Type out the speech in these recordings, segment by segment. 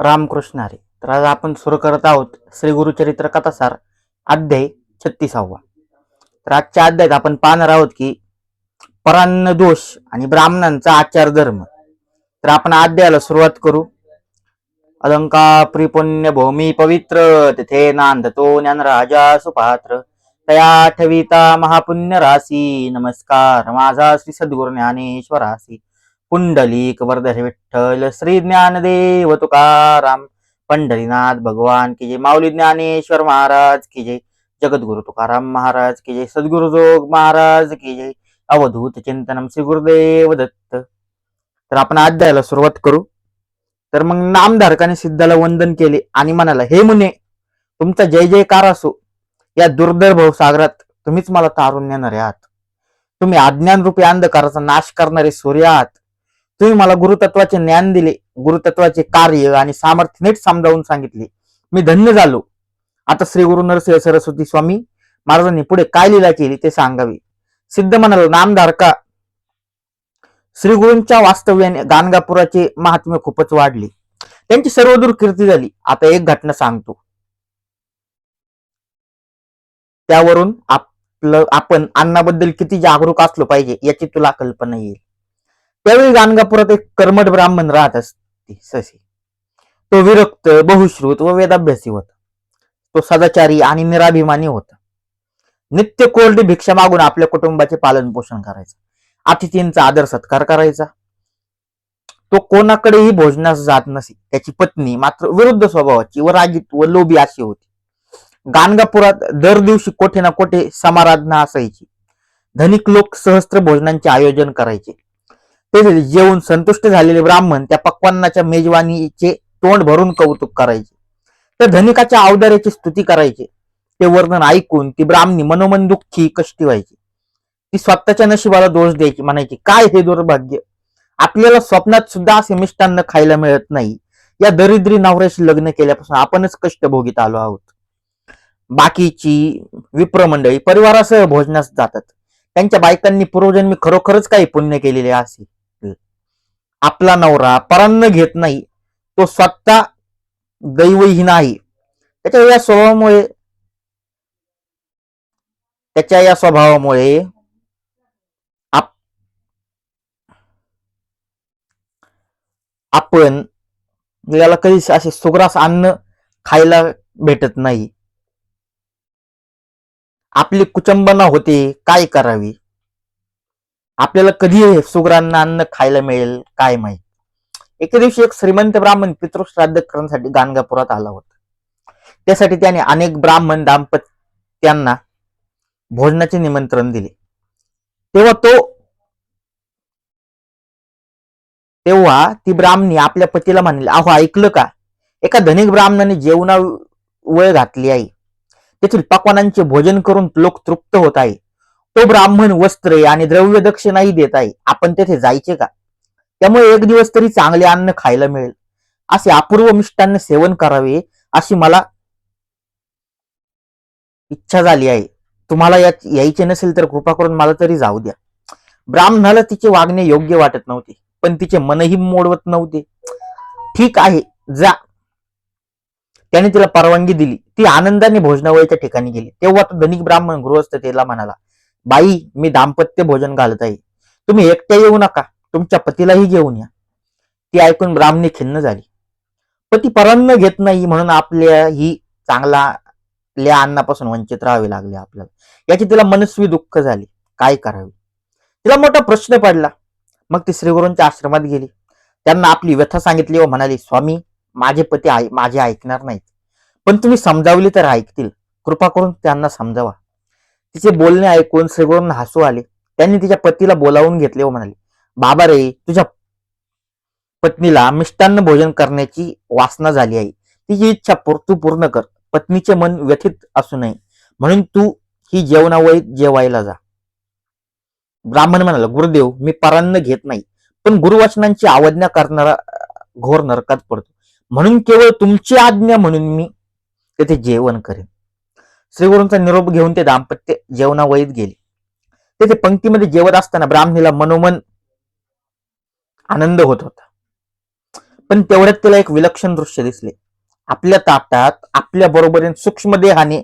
रामकृष्ण हरी. तर आज आपण सुरू करत आहोत श्री गुरुचरित्र कथासार अध्याय छत्तीसावा. तर आजच्या अध्यायात आपण पाहणार आहोत की परान्न दोष आणि ब्राह्मणांचा आचार धर्म. तर आपण अध्यायाला सुरुवात करू. अलंका प्रिपुण्य भूमी पवित्र तिथे नांदतो ज्ञान राजा सुपात्र. तया ठविता महापुण्य राशी नमस्कार. माझा श्री सद्गुरु ज्ञानेश्वरासी पुंडलिक वरदर विठ्ठल श्री ज्ञानदेव तुकाराम पंढरीनाथ भगवान की जय माऊली ज्ञानेश्वर महाराज की जय जगद्गुरु तुकाराम महाराज की जय सद्गुरु जोग महाराज की जय अवधूत चिंतनम श्री गुरुदेव दत्त. तर आपण अध्यायाला सुरुवात करू. तर मग नामधारकाने सिद्धाला वंदन केले आणि म्हणाला हे मुने तुमचा जय जयकार असो. या दुर्दैव सागरात तुम्हीच मला तारून नेणारे आहात. तुम्ही अज्ञान रूपी अंधकाराचा नाश करणारे सूर्य आहात. तुम्ही मला गुरुतत्वाचे ज्ञान दिले गुरुतत्वाचे कार्य आणि सामर्थ्य नीट समजावून सांगितले. मी धन्य झालो. आता श्री गुरु नरसिंह सरस्वती स्वामी महाराजांनी पुढे काय लीला केली ते सांगावे. सिद्ध म्हणाल नामधारका श्री गुरूंच्या वास्तव्याने गाणगापुराचे महात्म्य खूपच वाढले. त्यांची सर्वदूर कीर्ती झाली. आता एक घटना सांगतो. त्यावरून आपलं आपण अन्नाबद्दल किती जागरूक असलो पाहिजे याची तुला कल्पना येईल. त्यावेळी गाणगापुरात एक कर्मठ ब्राह्मण राहत असते ससी. तो विरक्त बहुश्रुत व वेदाभ्यासी होता. तो सदाचारी आणि निराभिमानी होता. नित्य कोरडी भिक्षा मागून आपल्या कुटुंबाचे पालन पोषण करायचा. अतिथींचा आदर सत्कार करायचा. तो कोणाकडेही भोजनास जात नसे. त्याची पत्नी मात्र विरुद्ध स्वभावाची व रागीत व लोभी अशी होती. गाणगापुरात दर दिवशी कोठे ना कोठे समाराधना असायची. धनिक लोक सहस्त्र भोजनांचे आयोजन करायचे. ते जेवून संतुष्ट झालेले ब्राह्मण त्या पक्वान्नाच्या मेजवानीचे तोंड भरून कौतुक करायचे. तर धनिकाच्या अवदार्याची स्तुती करायचे. ते वर्णन ऐकून ती ब्राह्मणी मनोमन दुःखी कष्टी व्हायची. ती स्वतःच्या नशिबाला दोष द्यायची. म्हणायची काय हे दुर्भाग्य? आपल्याला स्वप्नात सुद्धा असे मिष्टान्न खायला मिळत नाही. या दरिद्री नवऱ्याशी लग्न केल्यापासून आपणच कष्ट भोगीत आलो आहोत. बाकीची विप्रमंडळी परिवारासह भोजनास जातात. त्यांच्या बायकांनी पूर्वजन्मी खरोखरच काही पुण्य केलेले असेल आपला नवरा परान्न घेत नाही तो स्वतः दैवहीन आहे. त्याच्या या स्वभावामुळे त्याच्या या स्वभावामुळे आपण याला कधी असे सुग्रास अन्न खायला भेटत नाही. आपली कुचंबना होते काय करावी? आपल्याला कधी हे सुग्रांना अन्न खायला मिळेल काय माहीत? एके दिवशी एक श्रीमंत ब्राह्मण पितृश्राद्ध करण्यासाठी गाणगापुरात आला होता. त्यासाठी त्याने अनेक ब्राह्मण दाम्पत्यांना भोजनाचे निमंत्रण दिले. तेव्हा तो तेव्हा ती ब्राह्मणी आपल्या पतीला म्हणली अहो ऐकलं का? एका धनिक ब्राह्मणाने जेवणा वळ घातली आहे. तेथील पक्वानांचे भोजन करून लोक तृप्त होत आहे तो ब्राह्मण वस्त्रे आणि द्रव्य दक्षिणाही देत आहे. आपण तेथे जायचे का? त्यामुळे एक दिवस तरी चांगले अन्न खायला मिळेल. असे अपूर्व मिष्टान्न सेवन करावे अशी मला इच्छा झाली आहे. तुम्हाला यात यायचे नसेल तर कृपा करून मला तरी जाऊ द्या. ब्राह्मणाला तिचे वागणे योग्य वाटत नव्हते पण तिचे मनही मोडवत नव्हते. ठीक आहे जा. त्याने तिला परवानगी दिली. ती आनंदाने भोजनावळीच्या ठिकाणी गेली. तेव्हा तो धनिक ब्राह्मण गृहस्थ तिला म्हणाला बाई मी दाम्पत्य भोजन घालत आहे. तुम्ही एकट्या येऊ नका. तुमच्या पतीलाही घेऊन या. ती ऐकून ब्राह्मणी खिन्न झाली. पती परान्न घेत नाही म्हणून आपल्या ही चांगला ल्या अन्नापासून वंचित राहावे लागले आपल्याला. याची तिला मनस्वी दुःख झाले. काय करावे? तिला मोठा प्रश्न पडला. मग ती श्रीगुरूंच्या आश्रमात गेली. त्यांना आपली व्यथा सांगितली व म्हणाली स्वामी माझे पती माझे ऐकणार नाहीत. पण तुम्ही समजावले तर ऐकतील. कृपा करून त्यांना समजावा. तिचे बोलणे ऐकून श्रीगुरूंना हसू आले. त्यांनी तिच्या पतीला बोलावून घेतले व म्हणाले बाबा रे तुझ्या पत्नीला मिष्टान्न भोजन करण्याची वासना झाली आहे. तिची इच्छा तू पूर्ण कर. पत्नीचे मन व्यथित असू नये. म्हणून तू ही जेवणावळीत जेवायला जा. ब्राह्मण म्हणाला गुरुदेव मी परान्न घेत नाही पण गुरुवचनांची अवज्ञा करणारा घोर नरकात पडतो. म्हणून केवळ तुमची आज्ञा म्हणून मी तेथे जेवण करेन. श्रीगुरूंचा निरोप घेऊन ते दाम्पत्य जेवणावळीत गेले. तेथे पंक्तीमध्ये जेवत असताना ब्राह्मणीला मनोमन आनंद होत होता. पण तेवढ्यात तिला एक विलक्षण दृश्य दिसले. आपल्या ताटात आपल्या बरोबरीने सूक्ष्म देहाने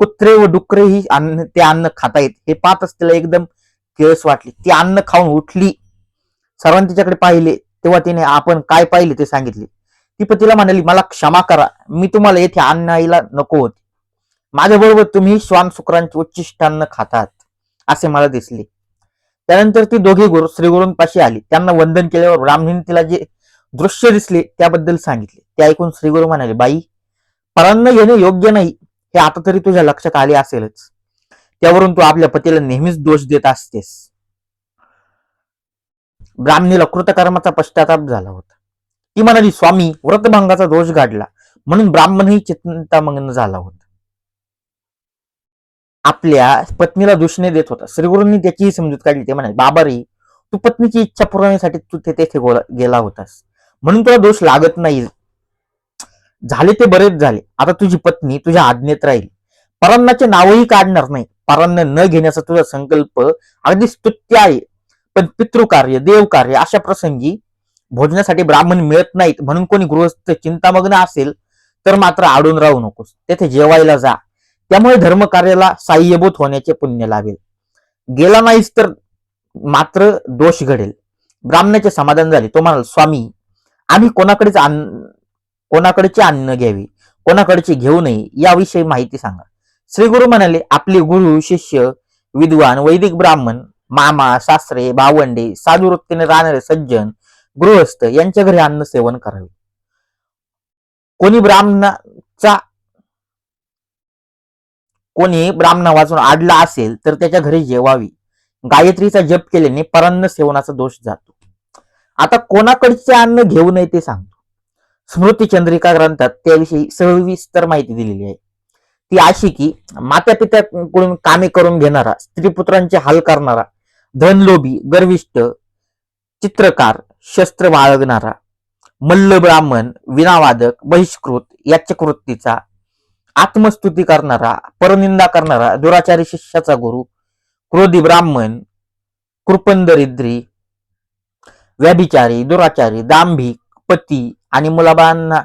कुत्रे व डुकरे ही अन्न ते अन्न खातायत हे पाहतच तिला एकदम किळस वाटली. ती अन्न खाऊन उठली. सर्वांनी तिच्याकडे पाहिले. तेव्हा तिने आपण काय पाहिले ते सांगितले. ती पतीला म्हणाली मला क्षमा करा. मी तुम्हाला येथे अन्न आईला नको होती. माझ्याबरोबर तुम्ही श्वान शुक्रांचे उच्चिष्टान्न खातात असे मला दिसले. त्यानंतर ती दोघे गुरु श्रीगुरूंपाशी आली. त्यांना वंदन केल्यावर ब्राह्मणीने तिला जे दृश्य दिसले त्याबद्दल सांगितले. ते ऐकून श्रीगुरु म्हणाले बाई परान्न येणे योग्य नाही हे आता तरी तुझ्या लक्षात आले असेलच. त्यावरून तू आपल्या पतीला नेहमीच दोष देत असतेस. ब्राह्मणीला कृतकर्माचा पश्चाताप झाला होता. ती म्हणाली स्वामी व्रतभंगाचा दोष गाडला. म्हणून ब्राह्मणही चिंतामग्न झाला होता. आपल्या पत्नीला दूषणे देत होता. श्रीगुरूंनी त्याचीही समजूत काढली. ते म्हणाले बाबा रे तू पत्नीची इच्छा पुरवण्यासाठी तू ते तेथे गेला होतास. म्हणून तुला दोष लागत नाही. झाले ते बरेच झाले. आता तुझी पत्नी तुझ्या आज्ञेत राहील. परांनाचे नावही काढणार नाही. परान्न न घेण्याचा तुझा संकल्प अगदी स्तुत्य आहे. पण पितृकार्य देवकार्य अशा प्रसंगी भोजनासाठी ब्राह्मण मिळत नाहीत. म्हणून कोणी गृहस्थ चिंतामग्न असेल तर मात्र आडून राहू नकोस. तेथे जेवायला जा. त्यामुळे धर्मकार्याला साह्यभूत होण्याचे पुण्य लाभेल. गेला नाहीस तर मात्र दोष घडेल. ब्राह्मणाचे समाधान झाले. तो म्हणाल स्वामी आम्ही कोणाकडेच अन्न कोणाकडचे अन्न घ्यावे कोणाकडचे घेऊ नये याविषयी माहिती सांगा. श्री गुरु म्हणाले आपले गुरु शिष्य विद्वान वैदिक ब्राह्मण मामा सासरे भावंडे साधू वृत्तीने राहणारे सज्जन गृहस्थ यांच्या घरी अन्न सेवन करावे. कोणी ब्राह्मणाचा कोणी ब्राह्मणा वाचून आडला असेल तर त्याच्या घरी जेवावी. गायत्रीचा जप केल्याने परान्न सेवनाचा दोष जातो. आता कोणाकडचे अन्न घेऊ नये ते सांगतो. स्मृती चंद्रिका ग्रंथात त्याविषयी सविस्तर माहिती दिलेली आहे. ती अशी की माता पित्याकडून कामे करून घेणारा स्त्री पुत्रांचे हाल करणारा धनलोभी गर्विष्ठ चित्रकार शस्त्र बाळगणारा मल्ल ब्राह्मण विनावादक बहिष्कृत याच्या कृतीचा आत्मस्तुती करणारा परनिंदा करणारा दुराचारी शिष्याचा गुरु क्रोधी ब्राह्मण कृपंदरिद्री व्याभिचारी दुराचारी दांभिक पती आणि मुलाबांना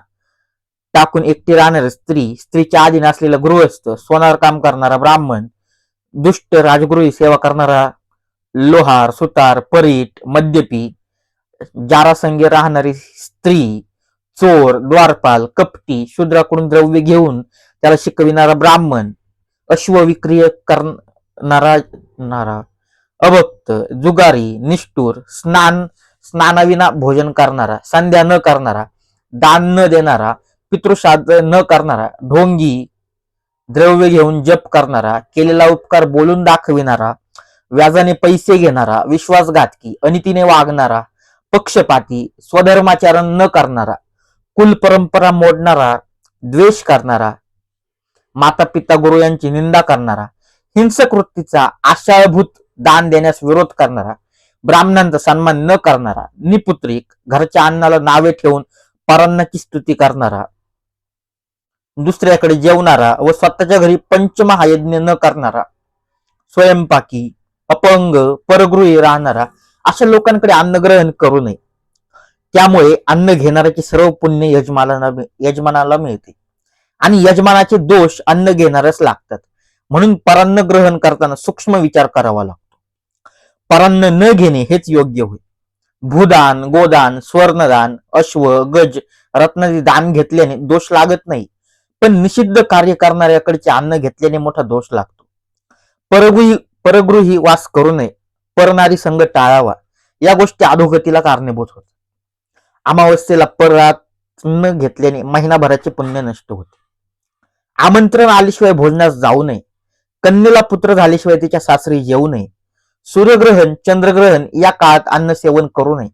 टाकून एकटी राहणारी स्त्री स्त्रीच्या आधीन असलेला गृहस्थ सोनार काम करणारा ब्राह्मण दुष्ट राजगृही सेवा करणारा लोहार सुतार परीट मद्यपी जारासंगे राहणारी स्त्री चोर द्वारपाल कपटी शूद्राकडून द्रव्य घेऊन त्याला शिकविणारा ब्राह्मण अश्व विक्रिय करणारा नारा अभक्त जुगारी निष्ठूर स्नान स्नानाविना भोजन करणारा संध्या न करणारा दान न देणारा पितृश्राद्ध न करणारा ढोंगी द्रव्य घेऊन जप करणारा केलेला उपकार बोलून दाखविणारा व्याजाने पैसे घेणारा विश्वासघातकी अनितीने वागणारा पक्षपाती स्वधर्माचरण न करणारा कुल परंपरा मोडणारा द्वेष करणारा माता पिता गुरु यांची निंदा करणारा हिंसक वृत्तीचा आशाळभूत दान देण्यास विरोध करणारा ब्राह्मणांचा सन्मान न करणारा निपुत्रिक घरच्या अन्नाला नावे ठेवून परांनाची स्तुती करणारा दुसऱ्याकडे जेवणारा व स्वतःच्या घरी पंचमहायज्ञ न करणारा स्वयंपाकी अपंग परगृही राहणारा अशा लोकांकडे अन्न ग्रहण करू नये. त्यामुळे अन्न घेणाऱ्याचे सर्व पुण्य यजमानाला यजमानाला मिळते. आणि यजमानाचे दोष अन्न घेणारच लागतात. म्हणून परान्न ग्रहण करताना सूक्ष्म विचार करावा लागतो. परान्न न घेणे हेच योग्य होईल भूदान गोदान स्वर्णदान अश्व गज रत्नादी दान घेतल्याने दोष लागत नाही. पण निषिद्ध कार्य करणाऱ्याकडचे अन्न घेतल्याने मोठा दोष लागतो. परगृही परगृही वास करू नये. परनारी संघ टाळावा. या गोष्टी अधोगतीला कारणीभूत होत. अमावस्येला परात न घेतल्याने महिनाभराचे पुण्य नष्ट होते. आमंत्रण आल्याशिवाय भोजनास जाऊ नये. कन्येला पुत्र झाल्याशिवाय तिच्या सासरी येऊ नये. सूर्यग्रहण चंद्रग्रहण या काळात अन्न सेवन करू नये.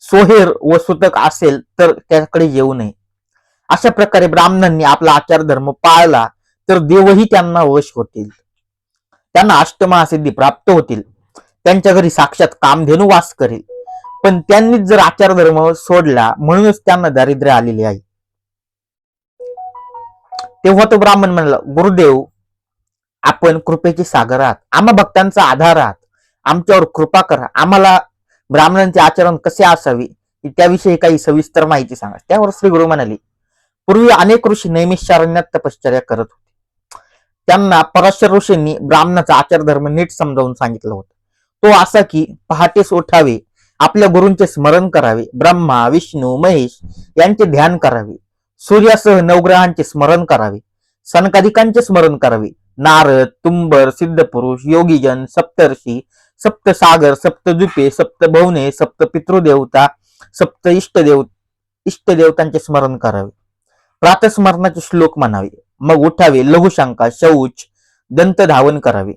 सोहेर व सुतक असेल तर त्याकडे येऊ नये. अशा प्रकारे ब्राह्मणांनी आपला आचार धर्म पाळला तर देवही त्यांना वश होतील. त्यांना अष्टमहासिद्धी प्राप्त होतील. त्यांच्या घरी साक्षात कामधेनू वास करेल. पण त्यांनीच जर आचार धर्म सोडला म्हणूनच त्यांना दारिद्र्य आलेले आहे. तेव्हा तो ब्राह्मण म्हणला गुरुदेव आपण कृपेचे सागर आहात. आम्हा भक्तांचा आधार आहात. आमच्यावर कृपा करा. आम्हाला ब्राह्मणांचे आचरण कसे असावे त्याविषयी काही सविस्तर माहिती सांगा. त्यावर श्री गुरु म्हणाले पूर्वी अनेक ऋषी नैमिषारण्यात तपश्चर्या करत होते. त्यांना पराशर ऋषींनी ब्राह्मणाचा आचार धर्म नीट समजावून सांगितलं होतं. तो असा की पहाटेस उठावे आपल्या गुरूंचे स्मरण करावे ब्रह्मा विष्णू महेश यांचे ध्यान करावे. सूर्यासह नवग्रहांचे स्मरण करावे. सनकाधिकांचे स्मरण करावे. नारद तुंबर सिद्धपुरुष योगीजन सप्तर्षी सप्तसागर सप्तद्वीपे सप्तभवने सप्त पितृदेवता सप्त इष्टदेव इष्टदेवतांचे स्मरण करावे. प्रातस्मरणाचे श्लोक म्हणावे. मग उठावे लघुशंका शौच दंत धावन करावे.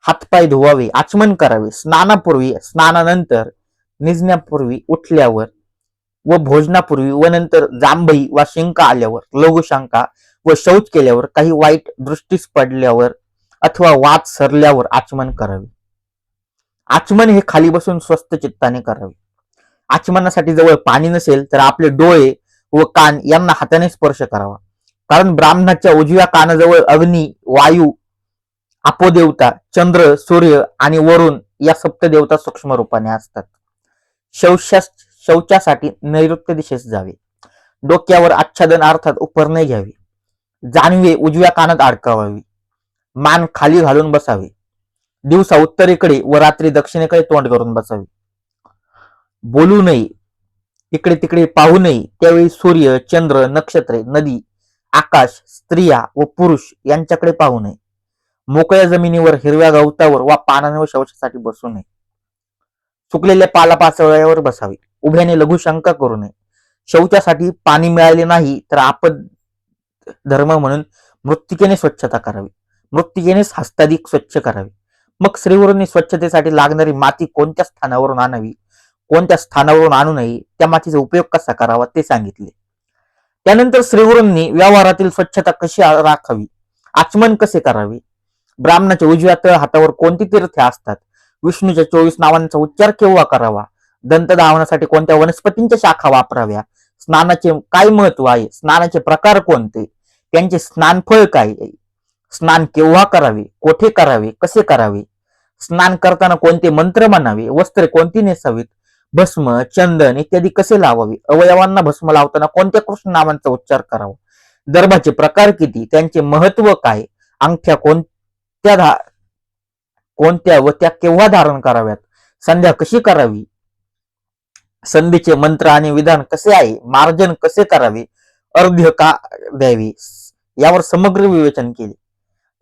हातपाय धुवावे आचमन करावे. स्नानापूर्वी स्नानानंतर निजण्यापूर्वी उठल्यावर व भोजनापूर्वी व नंतर जांभई वा शिंका आल्यावर लघुशंका व शौच केल्यावर काही वाईट दृष्टीस पडल्यावर अथवा वाद सरल्यावर आचमन करावे. आचमन हे खाली बसून स्वस्त चित्ताने करावे. आचमनासाठी जवळ पाणी नसेल तर आपले डोळे व कान यांना हाताने स्पर्श करावा. कारण ब्राह्मणाच्या उजव्या कानाजवळ अग्नी वायू अपोदेवता चंद्र सूर्य आणि वरुण या सप्तदेवता सूक्ष्म रूपाने असतात. शौशास्त्र शौचासाठी नैऋत्य दिशेस जावे. डोक्यावर आच्छादन अर्थात उपरणे घ्यावे. जानवे उजव्या कानात अडकावावी. मान खाली घालून बसावे. दिवसा उत्तरेकडे व रात्री दक्षिणेकडे तोंड करून बसावे. बोलू नये. इकडे तिकडे पाहू नये. त्यावेळी सूर्य चंद्र नक्षत्रे नदी आकाश स्त्रिया व पुरुष यांच्याकडे पाहू नये. मोकळ्या जमिनीवर हिरव्या गवतावर वा पानांवर शौचासाठी बसू नये. सुकलेल्या पालापाचोळ्यावर बसावे. उभ्याने लघुशंका करू नये. शौचासाठी पाणी मिळाले नाही तर आपद धर्म म्हणून मृत्तिकेने स्वच्छता करावी. मृत्तिकेनेच हस्ताधिक स्वच्छ करावे. मग श्रीवरूंनी स्वच्छतेसाठी लागणारी माती कोणत्या स्थानावरून आणावी? कोणत्या स्थानावरून आणू नये? त्या मातीचा उपयोग कसा करावा? ते सांगितले. त्यानंतर श्रीगुरूंनी व्यवहारातील स्वच्छता कशी राखावी? आचमन कसे करावे? ब्राह्मणाच्या उजव्या तळ हातावर कोणती तीर्थे असतात? विष्णूच्या चोवीस नावांचा उच्चार केव्हा करावा? दंत धावण्यासाठी कोणत्या वनस्पतींच्या शाखा वापराव्या? स्नानाचे काय महत्त्व आहे? स्नानाचे प्रकार कोणते? त्यांचे स्नानफळ काय आहे? स्नान केव्हा करावे? कोठे करावे? कसे करावे? स्नान करताना कोणते मंत्र म्हणावे? वस्त्रे कोणती नेसावीत? भस्म चंदन इत्यादी कसे लावावे? अवयवांना भस्म लावताना कोणत्या कृष्ण नामांचा उच्चार करावा? दर्भाचे प्रकार किती? त्यांचे महत्त्व काय? अंगठ्या कोणत्या धा कोणत्या व त्या केव्हा धारण कराव्यात? संध्या कशी करावी? संधीचे मंत्र आणि विधान कसे आहे? मार्जन कसे करावे? अर्ध्य का द्यावी? यावर समग्र विवेचन केले.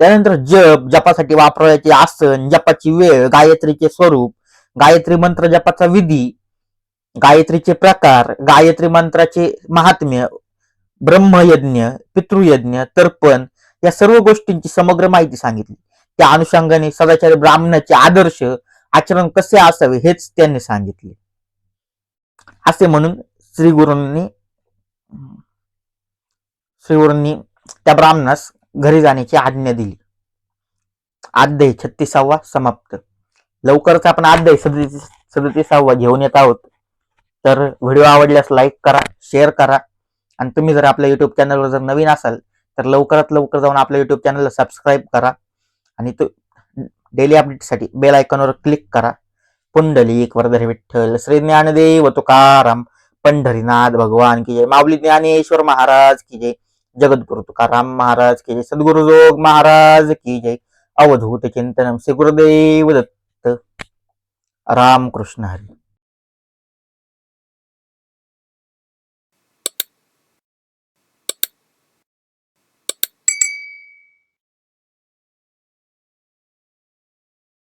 त्यानंतर जप जपासाठी वापरायचे आसन जपाची वेळ गायत्रीचे स्वरूप गायत्री मंत्र जपाचा विधी गायत्रीचे प्रकार गायत्री मंत्राचे महात्म्य ब्रह्मयज्ञ पितृयज्ञ तर्पण या सर्व गोष्टींची समग्र माहिती सांगितली. त्या अनुषंगाने सदाचारी ब्राह्मणाचे आदर्श आचरण कसे असावे हेच त्यांनी सांगितले. असे म्हणून श्री गुरूंनी श्रीगुरूंनी त्या ब्राह्मणास घरी जाण्याची आज्ञा दिली. अध्याय छत्तीसावा समाप्त. लवकरच आपण अध्याय सदतीस सदतीसावा घेऊन येत आहोत. तर व्हिडिओ आवडल्यास लाईक करा शेअर करा. आणि तुम्ही जर आपल्या युट्यूब चॅनलवर जर नवीन असाल तर लवकरात लवकर जाऊन आपल्या युट्यूब चॅनलला सबस्क्राईब करा. आणि तो डेली अपडेटसाठी बेल आयकॉनवर क्लिक करा. पुंडलिक वरधर विठ्ठल श्री ज्ञानदेव तुकाराम पंढरीनाथ भगवान की जय माऊली ज्ञानेश्वर महाराज की जय जगद्गुरु तुकाराम महाराज की जय सद्गुरुजोग महाराज की जय अवधूत चिंतनम श्री गुरुदेव दत्त रामकृष्ण हरी।